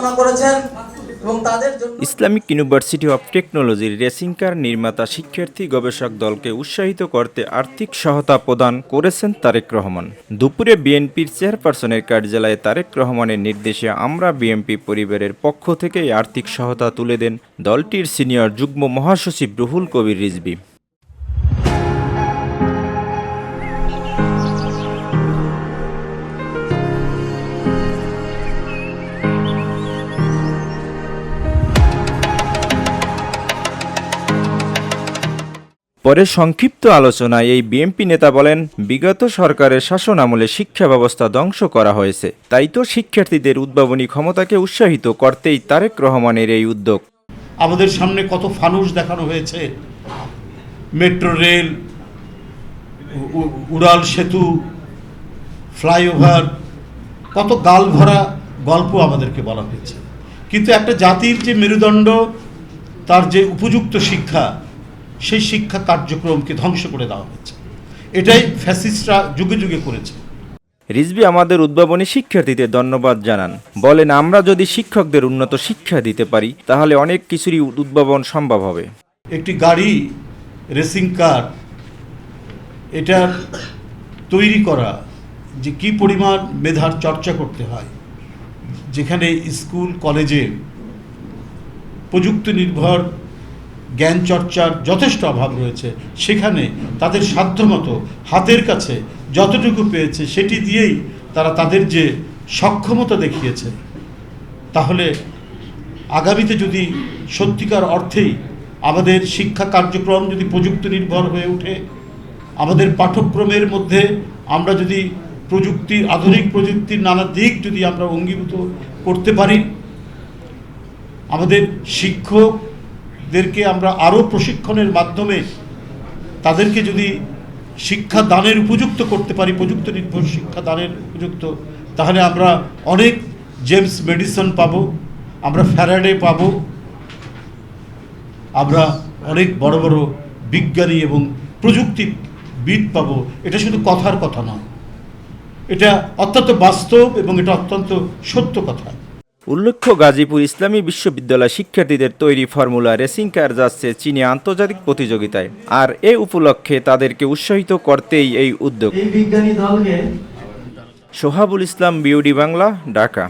কামনা করেছেন এবং তাদের ইসলামিক ইউনিভার্সিটি অব টেকনোলজির রেসিং কার নির্মাতা শিক্ষার্থী গবেষক দলকে উৎসাহিত করতে আর্থিক সহায়তা প্রদান করেছেন তারেক রহমান। দুপুরে বিএনপির চেয়ারপারসনের কার্যালয়ে তারেক রহমানের নির্দেশে আমরা বিএনপি পরিবারের পক্ষ থেকে আর্থিক সহায়তা তুলে দেন দলটির সিনিয়র যুগ্ম মহাসচিব রুহুল কবির রিজবি পরে সংক্ষিপ্ত আলোচনায় এই বিএনপি নেতা বলেন, বিগত সরকারের শাসন আমলে শিক্ষা ব্যবস্থা ধ্বংস করা হয়েছে। তাই তো শিক্ষার্থীদের উদ্ভাবনী ক্ষমতাকে উৎসাহিত করতেই তারেক রহমানের এই উদ্যোগ। আমাদের সামনে কত ফানুস দেখানো হয়েছে। মেট্রো রেল উড়াল সেতু, ফ্লাইওভার, কত গাল ভরা গল্প আমাদেরকে বলা হয়েছে। কিন্তু একটা জাতির যে মেরুদণ্ড, তার যে উপযুক্ত শিক্ষা সেই শিক্ষা কার্যক্রমকে ধ্বংস করে দেওয়া হয়েছে। এটাই ফ্যাসিস্টরা যুগে যুগে করেছে। রিজবি আমাদের উদ্ভাবনী শিক্ষার্থীদের ধন্যবাদ জানান। বলেন আমরা যদি শিক্ষকদের উন্নত শিক্ষা দিতে পারি তাহলে অনেক কিছুরই উদ্ভাবন সম্ভব হবে। একটি গাড়ি রেসিং কার এটার তৈরি করা যে কি পরিমাণ মেধার চর্চা করতে হয় যেখানে স্কুল কলেজে প্রযুক্তি নির্ভর জ্ঞান চর্চার যথেষ্ট অভাব রয়েছে, সেখানে তাদের সাধ্যমতো হাতের কাছে যতটুকু পেয়েছে সেটি দিয়েই তারা তাদের যে সক্ষমতা দেখিয়েছে। তাহলে আগামীতে যদি সত্যিকার অর্থেই আমাদের শিক্ষা কার্যক্রম যদি প্রযুক্তি নির্ভর হয়ে ওঠে, আমাদের পাঠ্যক্রমের মধ্যে আমরা যদি প্রযুক্তি, আধুনিক প্রযুক্তির নানা দিক যদি আমরা অঙ্গীভূত করতে পারি, আমাদের শিক্ষকদেরকে আমরা আরও প্রশিক্ষণের মাধ্যমে তাদেরকে যদি শিক্ষা দানের উপযুক্ত করতে পারি, প্রযুক্তি নির্ভর শিক্ষা দানের উপযুক্ত, তাহলে আমরা অনেক জেমস মেডিসন পাবো, আমরা ফ্যারাডে পাবো, আমরা অনেক বড় বড় বিজ্ঞানী এবং প্রযুক্তিবিদ পাব। এটা শুধু কথার কথা নয়। এটা অত্যন্ত বাস্তব এবং এটা অত্যন্ত সত্য কথা। উল্লেখ্য গাজীপুর ইসলামী বিশ্ববিদ্যালয় শিক্ষার্থীদের তৈরি ফর্মুলা রেসিং কার যাচ্ছে চীনে আন্তর্জাতিক প্রতিযোগিতায়। আর এ উপলক্ষে তাদেরকে উৎসাহিত করতেই এই উদ্যোগ। সোহাবুল ইসলাম বিউডি বাংলা ঢাকা।